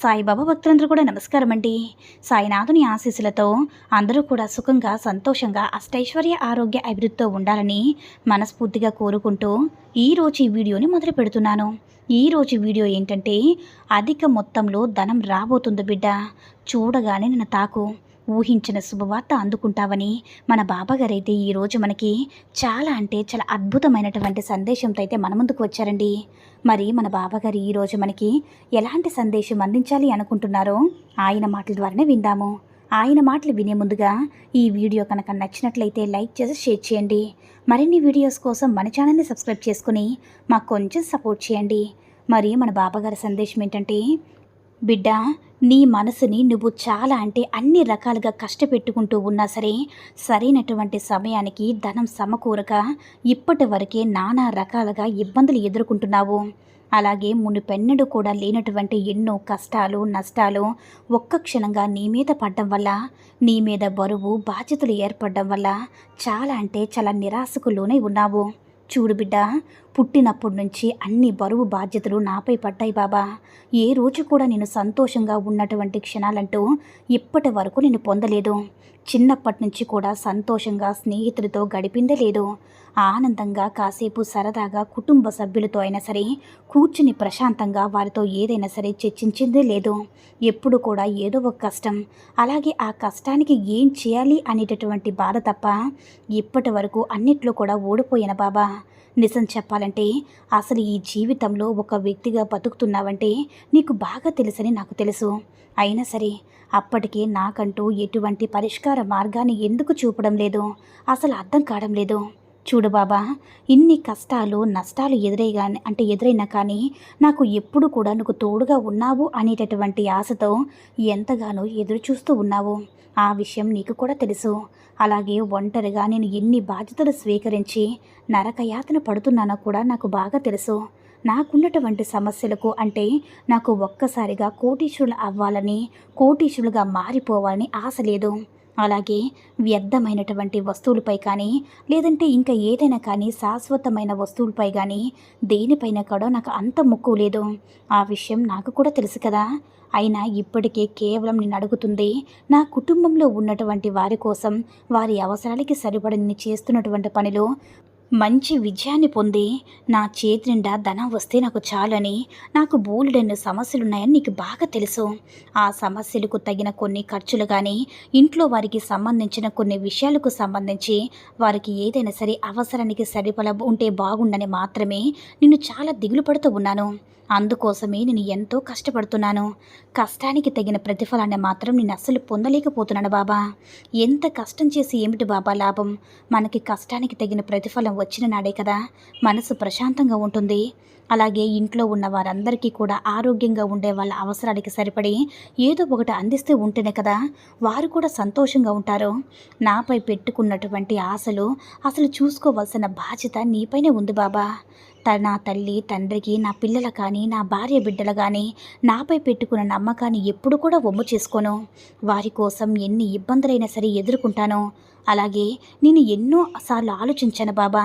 సాయిబాబా భక్తులందరూ కూడా నమస్కారం అండి సాయినాథుని ఆశీస్సులతో అందరూ కూడా సుఖంగా సంతోషంగా అష్టైశ్వర్య ఆరోగ్య అభివృద్ధితో ఉండాలని మనస్ఫూర్తిగా కోరుకుంటూ ఈరోజు ఈ వీడియోని మొదలు పెడుతున్నాను. ఈరోజు వీడియో ఏంటంటే అధిక మొత్తంలో ధనం రాబోతుంది బిడ్డ. చూడగానే నన్ను తాకు. ఊహించిన శుభవార్త అందుకుంటావని మన బాబాగారైతే ఈరోజు మనకి చాలా అంటే చాలా అద్భుతమైనటువంటి సందేశంతో అయితే మన ముందుకు వచ్చారండి. మరి మన బాబాగారు ఈరోజు మనకి ఎలాంటి సందేశం అందించాలి అనుకుంటున్నారో ఆయన మాటల ద్వారానే విందాము. ఆయన మాటలు వినే ముందుగా ఈ వీడియో కనుక నచ్చినట్లయితే లైక్ చేసి షేర్ చేయండి. మరిన్ని వీడియోస్ కోసం మన ఛానల్ని సబ్స్క్రైబ్ చేసుకుని మాకు కొంచెం సపోర్ట్ చేయండి. మరి మన బాబాగారి సందేశం ఏంటంటే బిడ్డ నీ మనసుని నువ్వు చాలా అంటే అన్ని రకాలుగా కష్టపెట్టుకుంటూ ఉన్నా సరే సరైనటువంటి సమయానికి ధనం సమకూరక ఇప్పటి వరకే నానా రకాలుగా ఇబ్బందులు ఎదుర్కొంటున్నావు. అలాగే మునుపెన్నడు కూడా లేనటువంటి ఎన్నో కష్టాలు నష్టాలు ఒక్క క్షణంగా నీ మీద పడ్డం వల్ల నీ మీద బరువు బాధ్యతలు ఏర్పడడం వల్ల చాలా అంటే చాలా నిరాశకు లోనై ఉన్నావు. చూడు బిడ్డ పుట్టినప్పటి నుంచి అన్ని బరువు బాధ్యతలు నాపై పడ్డాయి బాబా. ఏ రోజు కూడా నేను సంతోషంగా ఉన్నటువంటి క్షణాలంటూ ఇప్పటి వరకు నేను పొందలేదు. చిన్నప్పటి నుంచి కూడా సంతోషంగా స్నేహితులతో గడిపిందే లేదు. ఆనందంగా కాసేపు సరదాగా కుటుంబ సభ్యులతో అయినా సరే కూర్చుని ప్రశాంతంగా వారితో ఏదైనా సరే చర్చించిందే లేదు. ఎప్పుడు కూడా ఏదో ఒక కష్టం. అలాగే ఆ కష్టానికి ఏం చేయాలి అనేటటువంటి బాధ తప్ప ఇప్పటి వరకు అన్నిట్లో కూడా ఓడిపోయిన బాబా. నిజం చెప్పాలి చెప్పాలంటే అసలు ఈ జీవితంలో ఒక వ్యక్తిగా బతుకుతున్నావంటే నీకు బాగా తెలుసని నాకు తెలుసు. అయినా సరే అప్పటికే నాకంటూ ఎటువంటి పరిష్కార మార్గాన్ని ఎందుకు చూపడం లేదు? అసలు అర్థం కావడం లేదు. చూడు బాబా ఇన్ని కష్టాలు నష్టాలు ఎదురైగా అంటే ఎదురైనా కానీ నాకు ఎప్పుడు కూడా నువ్వు తోడుగా ఉన్నావు అనేటటువంటి ఆశతో ఎంతగానో ఎదురు చూస్తూ ఉన్నావు. ఆ విషయం నీకు కూడా తెలుసు. అలాగే ఒంటరిగా నేను ఎన్ని బాధ్యతలు స్వీకరించి నరకయాతన పడుతున్నానో కూడా నాకు బాగా తెలుసు. నాకున్నటువంటి సమస్యలకు అంటే నాకు ఒక్కసారిగా కోటీశ్వరులు అవ్వాలని కోటీశ్వరులుగా మారిపోవాలని ఆశ లేదు. అలాగే వ్యర్థమైనటువంటి వస్తువులపై కానీ లేదంటే ఇంకా ఏదైనా కానీ శాశ్వతమైన వస్తువులపై కానీ దేనిపైన కూడా నాకు అంత మొక్కు లేదు. ఆ విషయం నాకు కూడా తెలుసు కదా. అయినా ఇప్పటికే కేవలం నేను అడుగుతుంది నా కుటుంబంలో ఉన్నటువంటి వారి కోసం వారి అవసరాలకి సరిపడని నేను చేస్తున్నటువంటి పనిలో మంచి విజయాన్ని పొంది నా చేతి నిండా ధనం వస్తే నాకు చాలని నాకు బోలెడన్ని సమస్యలున్నాయని నీకు బాగా తెలుసు. ఆ సమస్యలకు తగిన కొన్ని ఖర్చులు కానీ ఇంట్లో వారికి సంబంధించిన కొన్ని విషయాలకు సంబంధించి వారికి ఏదైనా సరే అవసరానికి సరిపడ ఉంటే బాగుండని మాత్రమే నేను చాలా దిగులు పడుతూ ఉన్నాను. అందుకోసమే నేను ఎంతో కష్టపడుతున్నాను. కష్టానికి తగిన ప్రతిఫలాన్ని మాత్రం నేను అస్సలు పొందలేకపోతున్నాను బాబా. ఎంత కష్టం చేసి ఏమిటి బాబా లాభం? మనకి కష్టానికి తగిన ప్రతిఫలం వచ్చిన నాడే కదా. మనసు ప్రశాంతంగా ఉంటుంది. అలాగే ఇంట్లో ఉన్న వారందరికీ కూడా ఆరోగ్యంగా ఉండే వాళ్ళ అవసరాలకి సరిపడి ఏదో ఒకటి అందిస్తే ఉంటేనే కదా వారు కూడా సంతోషంగా ఉంటారు. నాపై పెట్టుకున్నటువంటి ఆశలు అసలు చూసుకోవాల్సిన బాధ్యత నీపైనే ఉంది బాబా. నా తల్లి తండ్రికి నా పిల్లల కానీ నా భార్య బిడ్డలు కానీ నాపై పెట్టుకున్న నమ్మకాన్ని ఎప్పుడు కూడా ఒమ్ము చేసుకోను. వారి కోసం ఎన్ని ఇబ్బందులైనా సరే ఎదుర్కొంటాను. అలాగే నేను ఎన్నో సార్లు ఆలోచించాను బాబా.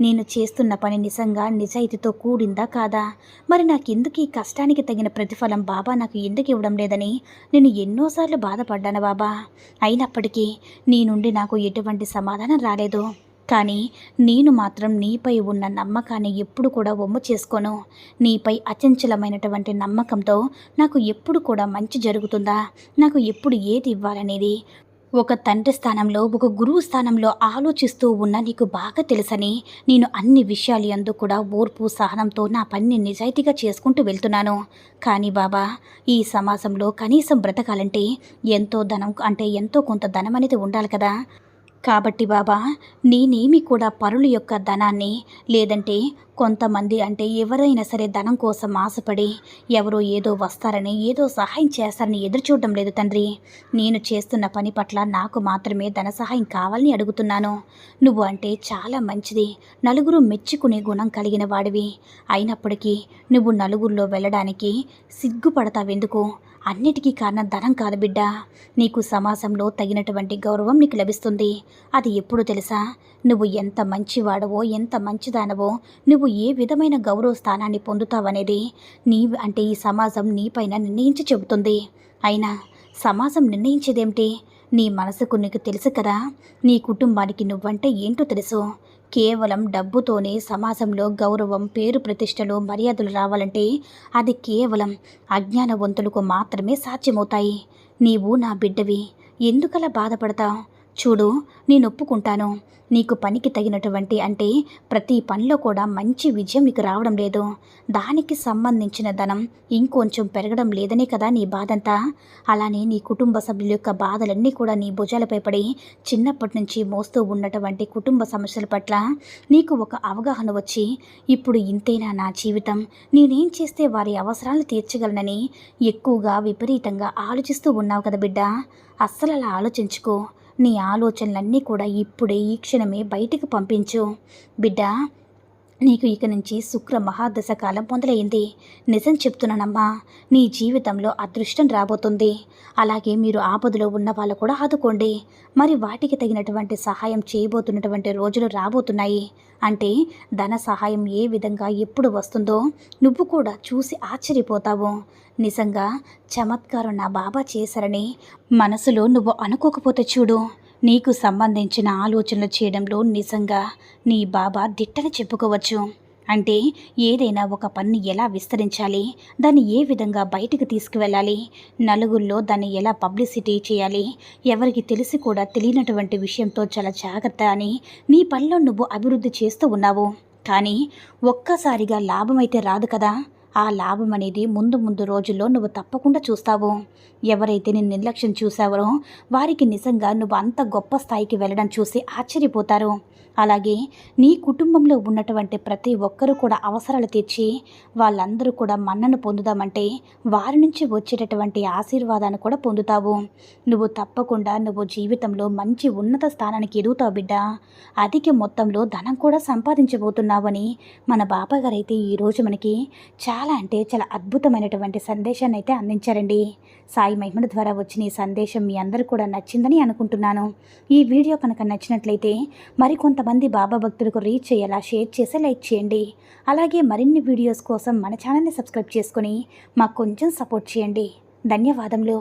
నేను చేస్తున్న పని నిజంగా నిజాయితీతో కూడిందా కాదా? మరి నాకెందుకు ఈ కష్టానికి తగిన ప్రతిఫలం బాబా నాకు ఎందుకు ఇవ్వడం లేదని నేను ఎన్నోసార్లు బాధపడ్డాను బాబా. అయినప్పటికీ నీ నుండి నాకు ఎటువంటి సమాధానం రాలేదు. కానీ నేను మాత్రం నీపై ఉన్న నమ్మకాన్ని ఎప్పుడు కూడా ఒమ్ము చేసుకోను. నీపై అచంచలమైనటువంటి నమ్మకంతో నాకు ఎప్పుడు కూడా మంచి జరుగుతుందా? నాకు ఎప్పుడు ఏది ఇవ్వాలనేది? ఒక తండ్రి స్థానంలో ఒక గురువు స్థానంలో ఆలోచిస్తూ ఉన్న నీకు బాగా తెలుసని నేను అన్ని విషయాలు అందు కూడా ఓర్పు సహనంతో నా పనిని నిజాయితీగా చేసుకుంటూ వెళ్తున్నాను. కానీ బాబా ఈ సమాజంలో కనీసం బ్రతకాలంటే ఎంతో ధనం అంటే ఎంతో కొంత ధనం అనేది ఉండాలి కదా? కాబట్టి బాబా నేనేమి కూడా పరుల యొక్క ధనాన్ని లేదంటే కొంతమంది అంటే ఎవరైనా సరే ధనం కోసం ఆశపడి ఎవరో ఏదో వస్తారని ఏదో సహాయం చేస్తారని ఎదురు చూడడం లేదు తండ్రి. నేను చేస్తున్న పని పట్ల నాకు మాత్రమే ధన సహాయం కావాలని అడుగుతున్నాను. నువ్వు అంటే చాలా మంచిది. నలుగురు మెచ్చుకునే గుణం కలిగిన వాడివి. అయినప్పటికీ నువ్వు నలుగురిలో వెళ్ళడానికి సిగ్గుపడతావెందుకు? అన్నిటికీ కారణం ధనం కాదు బిడ్డ. నీకు సమాజంలో తగినటువంటి గౌరవం నీకు లభిస్తుంది. అది ఎప్పుడు తెలుసా? నువ్వు ఎంత మంచివాడవో ఎంత మంచిదానవో నువ్వు ఏ విధమైన గౌరవ స్థానాన్ని పొందుతావనేది నీ అంటే ఈ సమాజం నీపైన నిర్ణయించి చెబుతుంది. అయినా సమాజం నిర్ణయించేదేమిటి? నీ మనసుకు నీకు తెలుసు కదా నీ కుటుంబానికి నువ్వంటే ఏంటో తెలుసు. కేవలం డబ్బుతోనే సమాజంలో గౌరవం పేరు ప్రతిష్టలు మర్యాదలు రావాలంటే అది కేవలం అజ్ఞానవంతులకు మాత్రమే సాధ్యమవుతాయి. నీవు నా బిడ్డవి. ఎందుకలా బాధపడతావు? చూడు నేను ఒప్పుకుంటాను నీకు పనికి తగినటువంటి అంటే ప్రతి పనిలో కూడా మంచి విజయం నీకు రావడం లేదు. దానికి సంబంధించిన ధనం ఇంకొంచెం పెరగడం లేదనే కదా నీ బాధంతా? అలానే నీ కుటుంబ సభ్యుల యొక్క బాధలన్నీ కూడా నీ భుజాలపై పడి చిన్నప్పటి నుంచి మోస్తూ ఉన్నటువంటి కుటుంబ సమస్యల పట్ల నీకు ఒక అవగాహన వచ్చి ఇప్పుడు ఇంతేనా నా జీవితం? నేనేం చేస్తే వారి అవసరాలు తీర్చగలనని ఎక్కువగా విపరీతంగా ఆలోచిస్తూ ఉన్నావు కదా బిడ్డ. అస్సలు అలా ఆలోచించుకో. నీ ఆలోచనలన్నీ కూడా ఇప్పుడే ఈ క్షణమే బయటికి పంపించు. బిడ్డ నీకు ఇక నుంచి శుక్ర మహాదశ కాలం మొదలైంది. నిజం చెప్తున్నానమ్మా నీ జీవితంలో అదృష్టం రాబోతుంది. అలాగే మీరు ఆపదలో ఉన్న వాళ్ళు కూడా ఆదుకోండి. మరి వాటికి తగినటువంటి సహాయం చేయబోతున్నటువంటి రోజులు రాబోతున్నాయి. అంటే ధన సహాయం ఏ విధంగా ఎప్పుడు వస్తుందో నువ్వు కూడా చూసి ఆశ్చర్యపోతావు. నిజంగా చమత్కారం నా బాబా చేశారని మనసులో నువ్వు అనుకోకపోతే చూడు. నీకు సంబంధించిన ఆలోచనలు చేయడంలో నిజంగా నీ బాబా దిట్టని చెప్పుకోవచ్చు. అంటే ఏదైనా ఒక పని ఎలా విస్తరించాలి? దాన్ని ఏ విధంగా బయటకు తీసుకువెళ్ళాలి? నలుగురిలో దాన్ని ఎలా పబ్లిసిటీ చేయాలి? ఎవరికి తెలిసి కూడా తెలియనటువంటి విషయంతో చాలా జాగ్రత్త అని నీ పనిలో నువ్వు అభివృద్ధి చేస్తూ ఉన్నావు. కానీ ఒక్కసారిగా లాభం అయితే రాదు కదా? ఆ లాభం అనేది ముందు ముందు రోజుల్లో నువ్వు తప్పకుండా చూస్తావు. ఎవరైతే నేను నిర్లక్ష్యం చూసావరో వారికి నిజంగా నువ్వు అంత గొప్ప స్థాయికి వెళ్ళడం చూసి ఆశ్చర్యపోతారు. అలాగే నీ కుటుంబంలో ఉన్నటువంటి ప్రతి ఒక్కరూ కూడా అవసరాలు తీర్చి వాళ్ళందరూ కూడా మన్నను పొందుదామంటే వారి నుంచి వచ్చేటటువంటి ఆశీర్వాదాన్ని కూడా పొందుతావు. నువ్వు తప్పకుండా నువ్వు జీవితంలో మంచి ఉన్నత స్థానానికి ఎదుగుతావు బిడ్డ. అధిక మొత్తంలో ధనం కూడా సంపాదించబోతున్నావని మన బాబాగారు అయితే ఈరోజు మనకి చాలా అంటే చాలా అద్భుతమైనటువంటి సందేశాన్ని అయితే అందించారండి. సాయి మహిమల ద్వారా వచ్చిన ఈ సందేశం మీ అందరూ కూడా నచ్చిందని అనుకుంటున్నాను. ఈ వీడియో కనుక నచ్చినట్లయితే మరికొంత మంది బాబా భక్తులకు రీచ్ అయ్యేలా షేర్ చేసి లైక్ చేయండి. అలాగే మరిన్ని వీడియోస్ కోసం మన ఛానల్ని సబ్స్క్రైబ్ చేసుకొని మాకు కొంచెం సపోర్ట్ చేయండి. ధన్యవాదములు.